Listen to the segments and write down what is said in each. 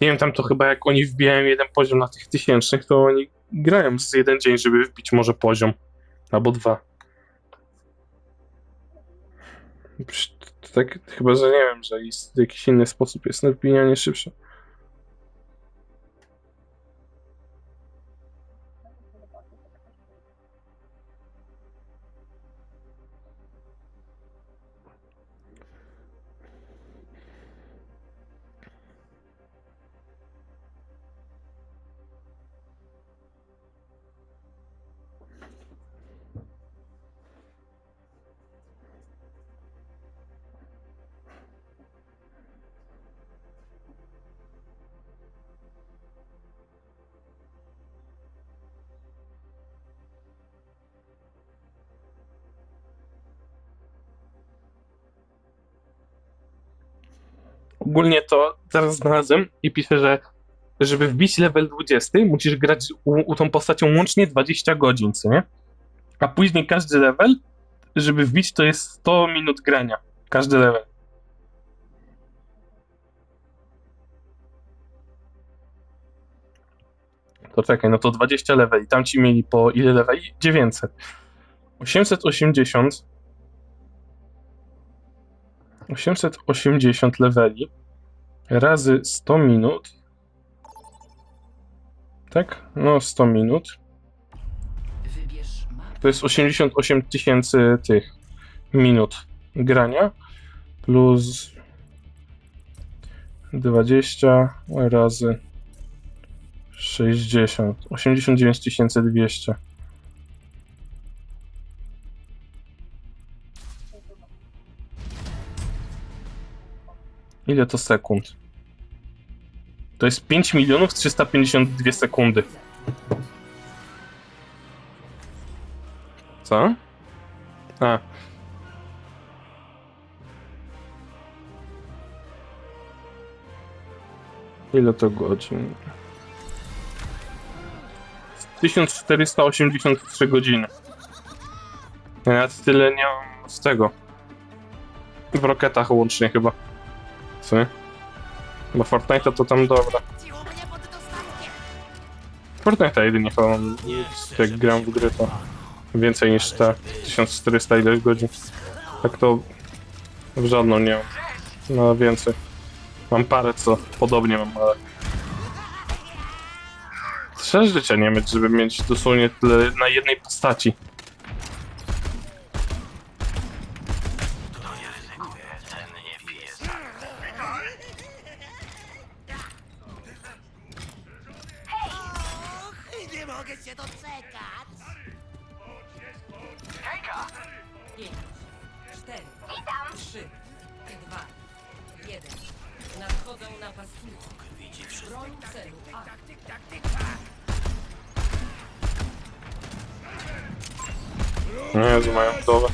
Nie wiem, tam to chyba jak oni wbijają jeden poziom na tych tysięcznych, to oni grają z jeden dzień, żeby wbić może poziom. Albo dwa. Tak, chyba, że nie wiem, że jest jakiś inny sposób jest na wbijanie szybsze. Ogólnie to zaraz znalazłem i pisze, że żeby wbić level 20, musisz grać u, u tą postacią łącznie 20 godzin, co nie? A później każdy level, żeby wbić, to jest 100 minut grania. Każdy level. To czekaj, no to 20 leveli. Tam ci mieli po ile leveli? 900. 880 880 leveli razy 100 minut. Tak? No 100 minut. To jest 88 tysięcy tych minut grania plus 20 razy 60. 89 200. Ile to sekund? To jest 5 milionów 352 sekundy. Co? A. Ile to godzin? 1483 godziny. Ja tyle nie mam z tego. W roketach łącznie chyba. Co? Bo Fortnite to tam dobra. Fortnite jedynie chyba mam, jak gram w gry to więcej niż te 1400 ileś godzin. Tak to w żadną nie mam. No więcej. Mam parę co podobnie mam, ale... Trzeba życia nie mieć, żeby mieć dosłownie tyle na jednej postaci. Broń celu Jezu, mają budowę.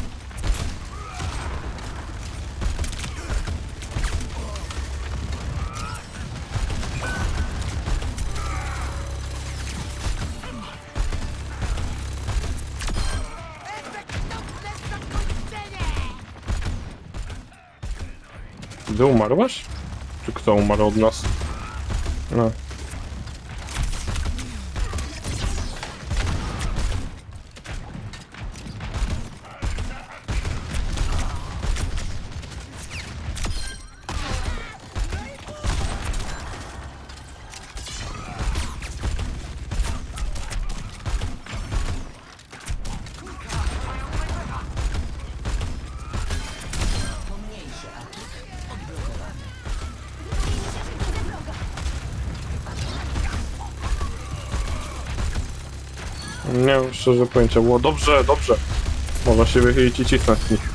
Ty umarłaś? Czy kto umarł od nas? No. Nie mam szczerze pojęcia. Było dobrze, dobrze. Można się wychylić i cisnąć w nich.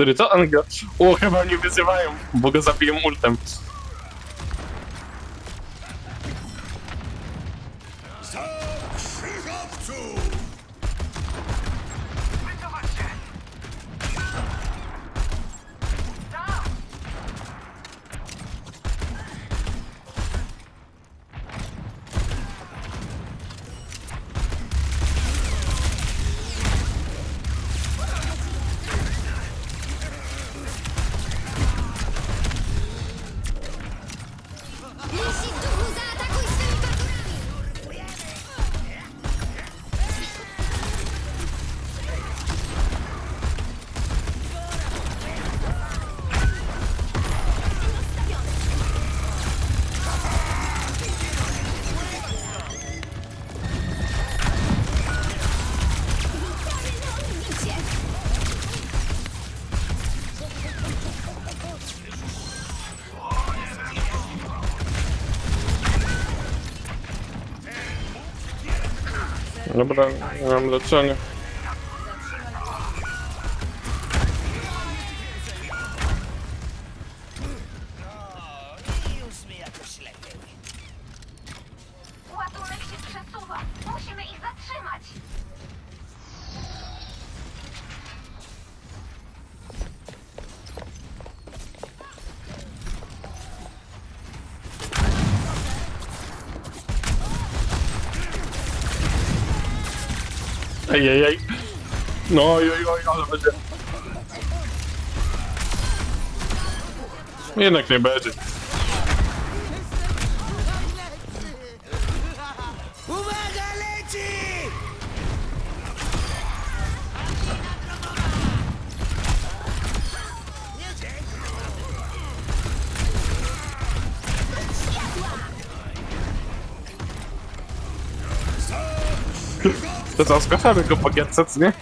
Który to Anga? O, chyba mnie wyzywają, bo go zabiję ultem. Dobra, nie mam leczenia. Ej, ej, ej. No, oj, oj, oj, ale będzie. Jednak nie będzie. To co, go po gierce, nie?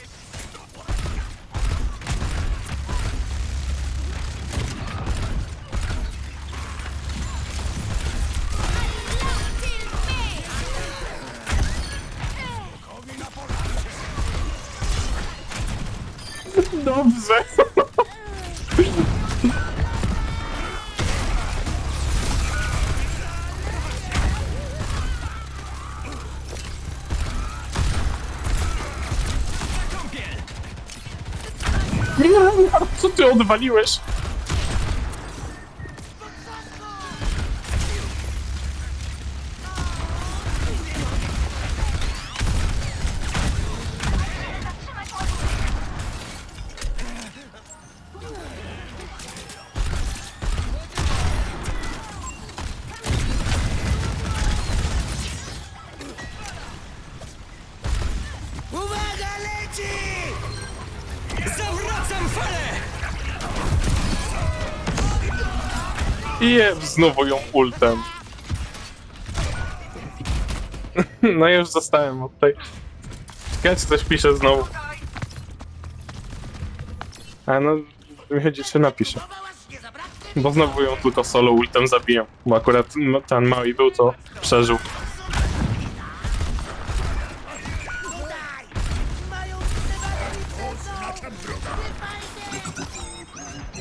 co ty odwaliłeś? Uwaga, leci! Zawracam falę! I je znowu ją ultem. No już zostałem od tej. Ciekawe, czy coś pisze znowu. A no, mi chodzi, czy napisze. Bo znowu ją tylko solo ultem zabiję. Bo akurat m- ten mały był, to przeżył.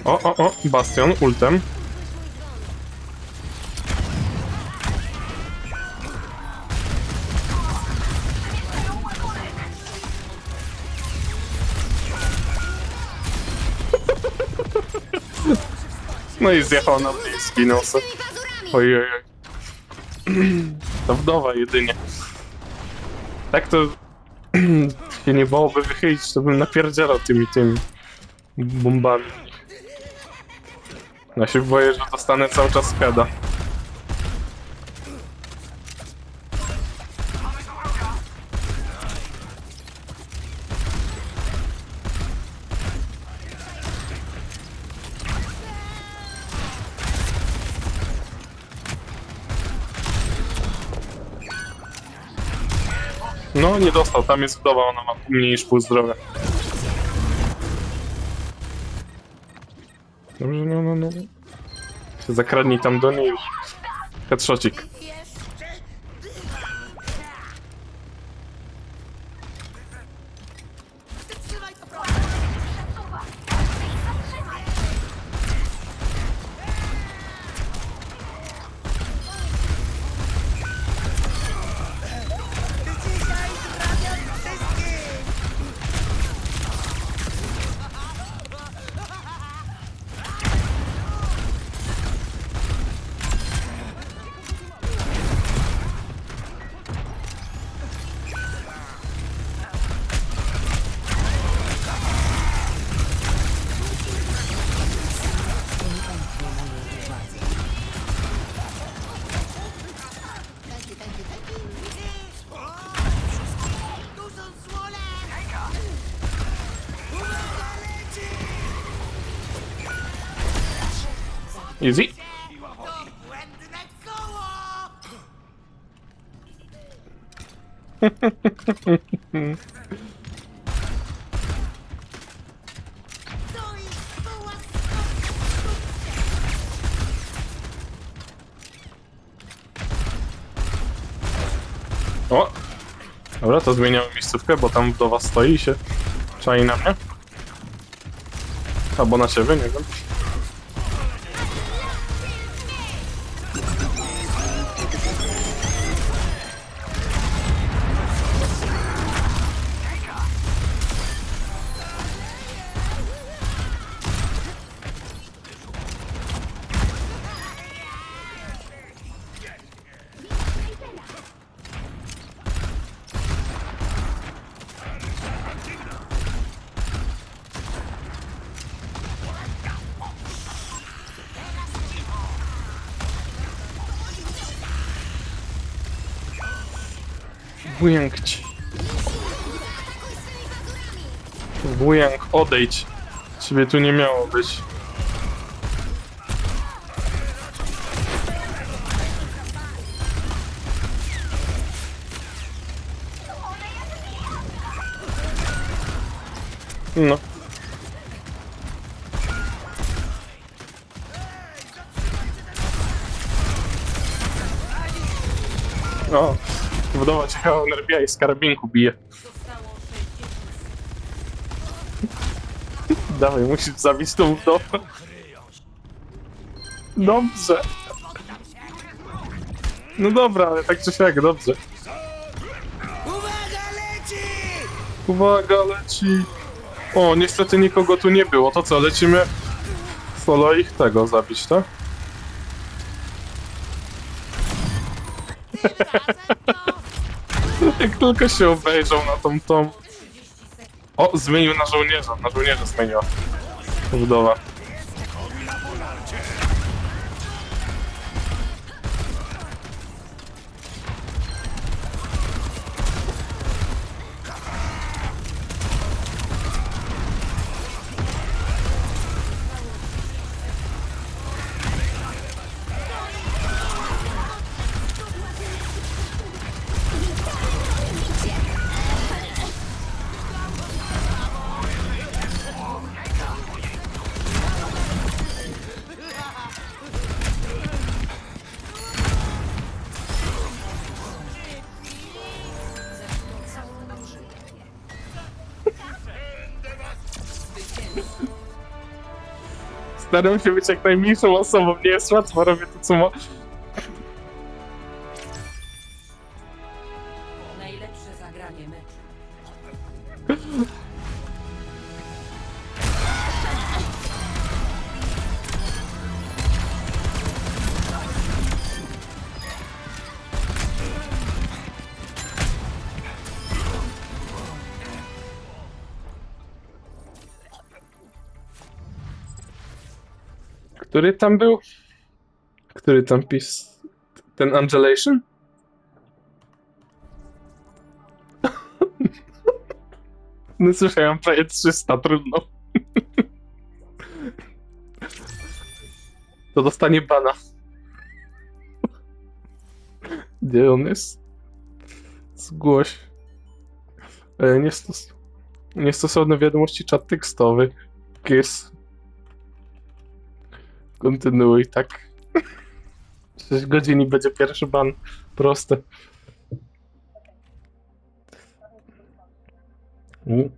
O, o, o, Bastion ultem. No i zjechał na bliski nosy. Oj, oj, oj. To wdowa jedynie. Tak to się nie bałoby wychylić, to bym napierdzielał tymi, tymi bombami. Ja się boję, że dostanę cały czas skada. No, nie dostał, tam jest wdowa, ona ma mniej niż pół zdrowia. Dobrze, no, no, no. Zakradnij tam do niej. Headshotcik. Easy. O! Dobra, to zmieniamy miejscówkę, bo tam do was stoi i się czai na mnie. Albo na ciebie, nie wiem. Wujęk ci. Wujęk, odejdź. Ciebie tu nie miało być. No. O, budować chyba NRBI i z karabinku bije. Zostało 60 Dawaj, musisz zabić tą wdowę. Dobrze. No dobra, ale tak czy siak, dobrze. Uwaga, leci! Uwaga, leci. O, niestety nikogo tu nie było. To co, lecimy solo ich tego zabić, tak? Jak tylko się obejrzał na tą tą... 30 sekund. O, zmienił na żołnierza, na żołnierza zmieniła. Wdowa. Staram się być jak najmniejszą osobą, nie jest łatwo, robię to co. Który tam był? Który tam pis... Ten Angelation? No słyszałem prawie 300, trudno. To dostanie bana. Gdzie on jest? Zgłoś. Niestos... Niestosowne wiadomości czat tekstowy. Kiss. Kontynuuj, tak. 6 godzin i będzie pierwszy ban. Proste. U.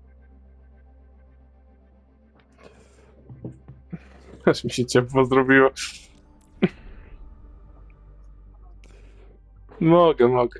Aż mi się ciepło zrobiło. Mogę, mogę.